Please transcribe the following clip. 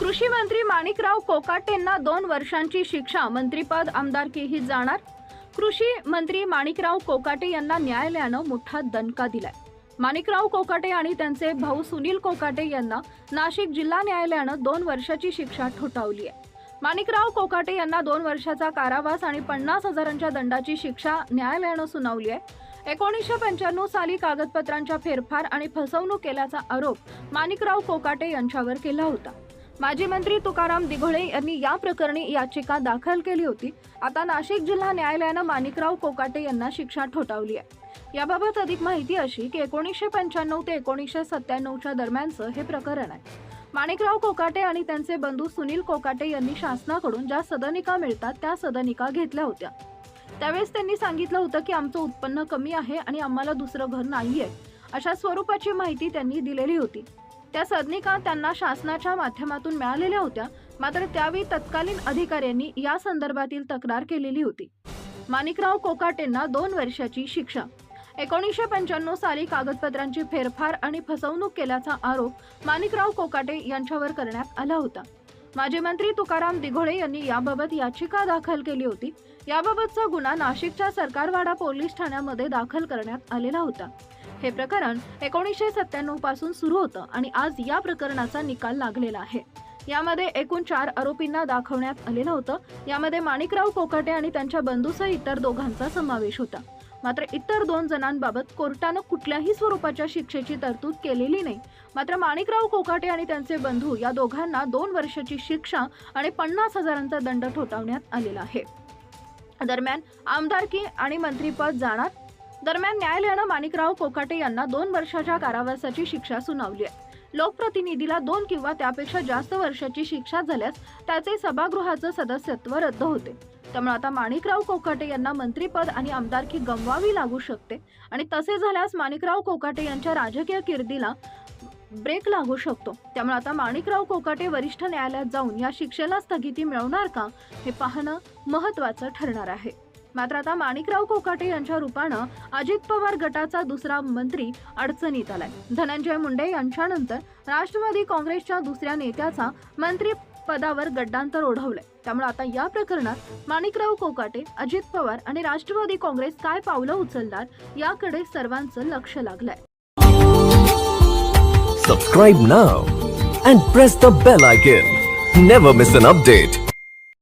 कृषी मंत्री माणिकराव कोकाटेंना दोन वर्षांची शिक्षा मंत्रीपद आमदारकीही जाणार? कृषी मंत्री माणिकराव कोकाटे यांना न्यायालयानं मोठा दणका दिलाय. माणिकराव कोकाटे आणि त्यांचे भाऊ सुनील कोकाटे यांना नाशिक जिल्हा न्यायालयानं दोन वर्षाची शिक्षा ठोठावली आहे. माणिकराव कोकाटे यांना दोन वर्षाचा कारावास आणि पन्नास हजारांच्या दंडाची शिक्षा न्यायालयानं सुनावली आहे. एकोणीसशे पंच्याण्णव साली कागदपत्रांच्या फेरफार आणि फसवणूक केल्याचा आरोप माणिकराव कोकाटे यांच्यावर केला होता. माजी मंत्री तुकाराम दिघोळे यांनी या प्रकरणी याचिका दाखल केली होती. आता नाशिक जिल्हा न्यायालयानं माणिकराव कोकाटे यांना शिक्षा ठोठावली आहे. याबाबत अधिक माहिती अशी की एकोणीसशे पंच्याण्णव ते एकोणीसशे सत्त्याण्णवच्या दरम्यानचं हे प्रकरण आहे. माणिकराव कोकाटे आणि त्यांचे बंधू सुनील कोकाटे यांनी शासनाकडून ज्या सदनिका मिळतात त्या सदनिका घेतल्या होत्या. त्यावेळेस त्यांनी सांगितलं होतं की आमचं उत्पन्न कमी आहे आणि आम्हाला दुसरं घर नाही आहे अशा स्वरूपाची माहिती त्यांनी दिलेली होती. त्या सदनिका त्यांना शासनाच्या माध्यमातून मिळालेल्या होत्या मात्र त्यावेळी तत्कालीन अधिकाऱ्यांनी या संदर्भातील तक्रार केलेली होती. माणिकराव कोकाटेंना दोन वर्षाची शिक्षा. एकोणीसशे पंच्याण्णव साली कागदपत्रांची फेरफार आणि फसवणूक केल्याचा आरोप माणिकराव कोकाटे यांच्यावर करण्यात आला होता. माजी मंत्री तुकाराम दिघोळे यांनी याबाबत याचिका दाखल केली होती. याबाबतचा गुन्हा नाशिकच्या सरकारवाडा पोलीस ठाण्यामध्ये दाखल करण्यात आलेला होता. हे प्रकरण एकोणीसशे सत्त्याण्णवपासून सुरू होतं आणि आज या प्रकरणाचा निकाल लागलेला आहे. यामध्ये एकूण चार आरोपींना दाखवण्यात आलेलं होतं. यामध्ये माणिकराव कोकाटे आणि त्यांच्या बंधूसह इतर दोघांचा समावेश होता. मात्र इतर दोन जणांबाबत कोर्टानं कुठल्याही स्वरूपाच्या शिक्षेची तरतूद केलेली नाही. मात्र माणिकराव कोकाटे आणि त्यांचे बंधू या दोघांना दोन वर्षाची शिक्षा आणि पन्नास हजारांचा दंड ठोठावण्यात आलेला आहे. दरम्यान आमदारकी आणि मंत्रीपद जाणार दरम्यान न्यायालयानं माणिकराव कोकाटे यांना दोन वर्षाच्या कारावासाची शिक्षा सुनावली आहे. लोकप्रतिनिधीला दोन किंवा त्यापेक्षा जास्त वर्षाची शिक्षा झाल्यास त्याचे सभागृहाचं सदस्यत्व रद्द होते. त्यामुळे आता माणिकराव कोकाटे यांना मंत्रीपद आणि आमदारकी गमवावी लागू शकते आणि तसे झाल्यास माणिकराव कोकाटे यांच्या राजकीय किर्दीला ब्रेक लागू शकतो. त्यामुळे आता माणिकराव कोकाटे वरिष्ठ न्यायालयात जाऊन या शिक्षेला स्थगिती मिळवणार का हे पाहणं महत्वाचं ठरणार आहे. मात्र आता माणिकराव कोकाटे यांच्या रूपानं अजित पवार गटाचा दुसरा मंत्री अडचणीत आलाय. धनंजय मुंडे यांच्यानंतर राष्ट्रवादी काँग्रेसच्या दुसऱ्या नेत्याचा मंत्री पदावर गड्डांतर ओढवलंय. त्यामुळे आता या प्रकरणात माणिकराव कोकाटे अजित पवार आणि राष्ट्रवादी काँग्रेस काय पावलं उचलणार याकडे सर्वांचं लक्ष लागलंय. Subscribe now and press the bell icon never miss an update